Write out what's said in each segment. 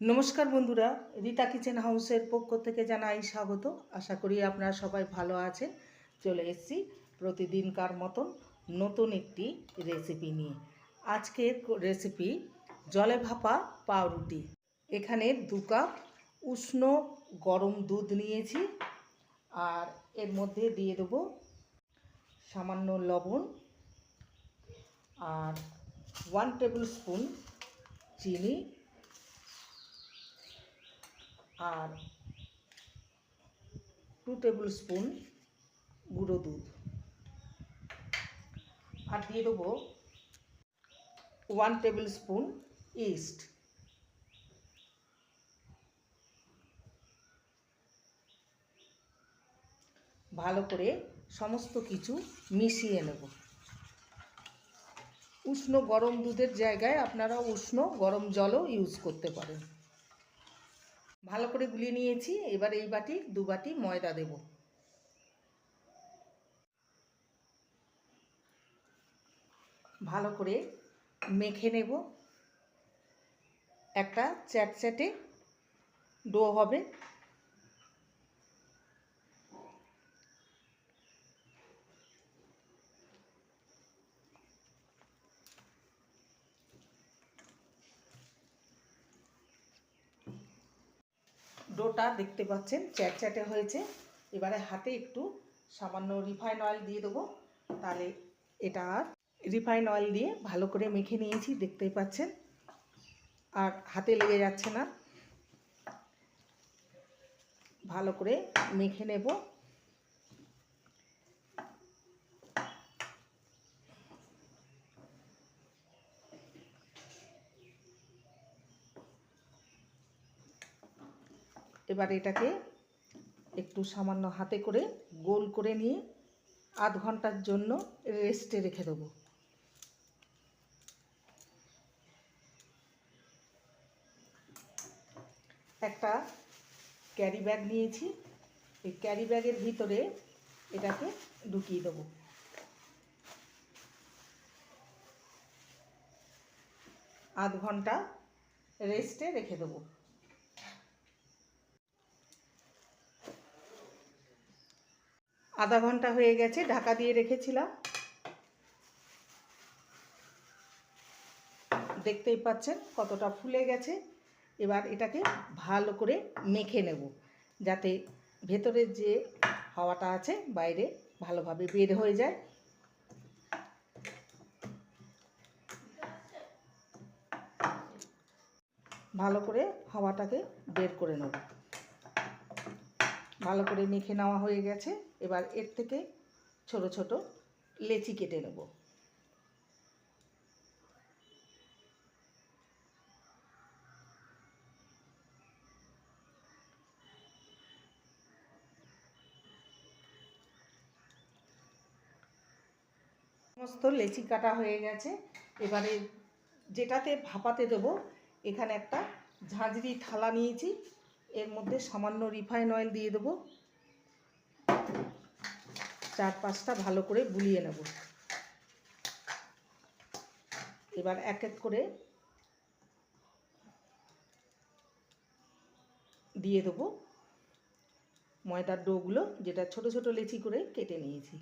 নমস্কার বন্ধুরা, রীতা কিচেন হাউসের পক্ষ থেকে জানাই স্বাগত। আশা করি আপনারা সবাই ভালো আছেন। চলে এসেছি প্রতিদিনকার মতন নতুন একটি রেসিপি নিয়ে। আজকের রেসিপি জলে ভাপা পাউরুটি। এখানে দু কাপ উষ্ণ গরম দুধ নিয়েছি। আর এর মধ্যে দিয়ে দেবো সামান্য লবণ আর ওয়ান টেবিল স্পুন চিনি। আর টু টেবিল স্পুন গুঁড়ো দুধ। আর দিয়ে দেবো ওয়ান টেবিল স্পুন ইস্ট ভালো করে সমস্ত কিছু মিশিয়ে নেব। উষ্ণ গরম দুধের জায়গায় আপনারা উষ্ণ গরম জলও ইউজ করতে পারেন। ভালো করে গুলিয়ে নিয়েছি। এবার এই বাটি, দু বাটি ময়দা দেব। ভালো করে মেখে নেব। একটা চ্যাটচ্যাটে ডো হবে। ডোটা দেখতে পাচ্ছেন চ্যাটচ্যাটে হয়েছে। এবারে হাতে একটু সামান্য রিফাইন অয়েল দিয়ে দেবো। তাহলে এটা আর রিফাইন অয়েল দিয়ে ভালো করে মেখে নিয়েছি, দেখতেই পাচ্ছেন। আর হাতে লেগে যাচ্ছে না। ভালো করে মেখে নেব। এবার এটাকে একটু সামান্য হাতে করে গোল করে নিয়ে আধ ঘণ্টার জন্য রেস্টে রেখে দেবো। একটা ক্যারি ব্যাগ নিয়েছি, এই ক্যারি ব্যাগের ভিতরে এটাকে ঢুকিয়ে দেবো। আধ ঘণ্টা রেস্টে রেখে দেবো। আধা ঘণ্টা হয়ে গেছে, ঢাকা দিয়ে রেখেছিলাম। দেখতেই পাচ্ছেন কতটা ফুলে গেছে। এবার এটাকে ভালো করে মেখে নেব, যাতে ভেতরের যে হাওয়াটা আছে বাইরে ভালোভাবে বের হয়ে যায়। ভালো করে হাওয়াটাকে বের করে নেব। ভালো করে মেখে নেওয়া হয়ে গেছে। এবার এর থেকে ছোট ছোট লেচি কেটে নেব। সমস্ত লেচি কাটা হয়ে গেছে। এবারে যেটাতে ভাপাতে দেবো, এখানে একটা ঝাঁঝরি থালা নিয়েছি। এর মধ্যে সামান্য রিফাইন অয়েল দিয়ে দেবো। চার পাঁচটা ভালো করে বুলিয়ে নেব। এবার এক এক করে দিয়ে দেবো ময়দার ডোগুলো, যেটা ছোট ছোট লেচি করে কেটে নিয়েছি।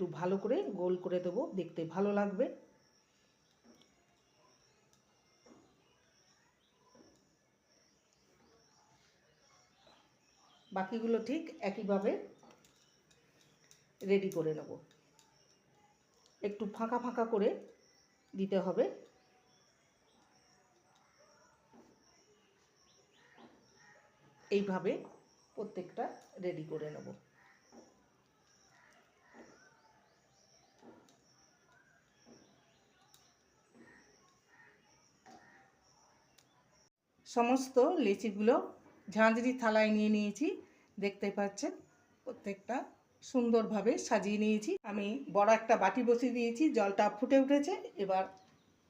একটু ভালো করে গোল করে দেবো, দেখতে ভালো লাগবে। বাকিগুলো ঠিক একইভাবে রেডি করে নেব। একটু ফাঁকা ফাঁকা করে দিতে হবে। এইভাবে প্রত্যেকটা রেডি করে নেব। সমস্ত লেচিগুলো ঝাঁঝরি থালায় নিয়ে নিয়েছি। দেখতে পাচ্ছেন, প্রত্যেকটা সুন্দরভাবে সাজিয়ে নিয়েছি। আমি বড় একটা বাটি বসিয়ে দিয়েছি, জলটা ফুটে উঠেছে। এবার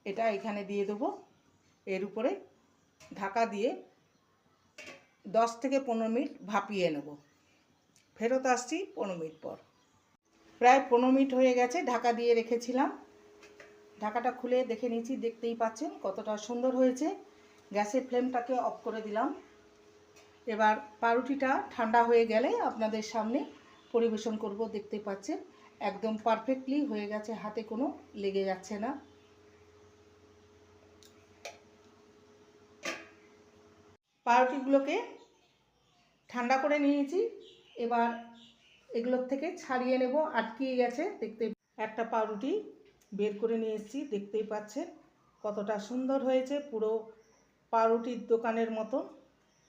এটা এখানে দিয়ে দেবো। এর উপরে ঢাকা দিয়ে দশ থেকে পনেরো মিনিট ভাপিয়ে নেব। ফেরত আসছি পনেরো মিনিট পর। প্রায় পনেরো মিনিট হয়ে গেছে ঢাকা দিয়ে রেখেছিলাম। ঢাকাটা খুলে দেখে নিয়েছি, দেখতেই পাচ্ছেন কতটা সুন্দর হয়েছে। গ্যাসের ফ্লেমটাকে অফ করে দিলাম। এবার পাউরুটিটা ঠান্ডা হয়ে গেলে আপনাদের সামনে পরিবেশন করব, দেখতে পাচ্ছেন। একদম পারফেক্টলি হয়ে গেছে, হাতে কোনো লেগে যাচ্ছে না। পাউরুটিগুলোকে ঠান্ডা করে নিয়েছি। এবার এগুলোর থেকে ছাড়িয়ে নেব, আটকিয়ে গেছে, দেখতে একটা পাউরুটি বের করে নিয়ে এসেছি, দেখতেই পাচ্ছেন। কতটা সুন্দর হয়েছে, পুরো পাউরুটির দোকানের মতো।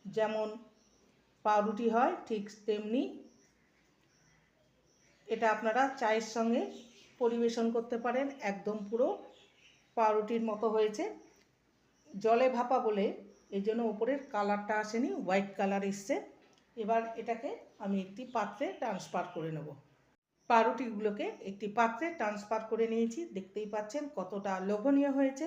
যেমন পাউরুটি হয় ঠিক তেমনি এটা আপনারা চায়ের সঙ্গে পরিবেশন করতে পারেন। একদম পুরো পাউরুটির মতো হয়েছে। জলে ভাপা বলে এই জন্য ওপরের কালারটা আসেনি, হোয়াইট কালার এসছে। এবার এটাকে আমি একটি পাত্রে ট্রান্সফার করে নেব। পাউরুটিগুলোকে একটি পাত্রে ট্রান্সফার করে নিয়েছি। দেখতেই পাচ্ছেন কতটা লোভনীয় হয়েছে।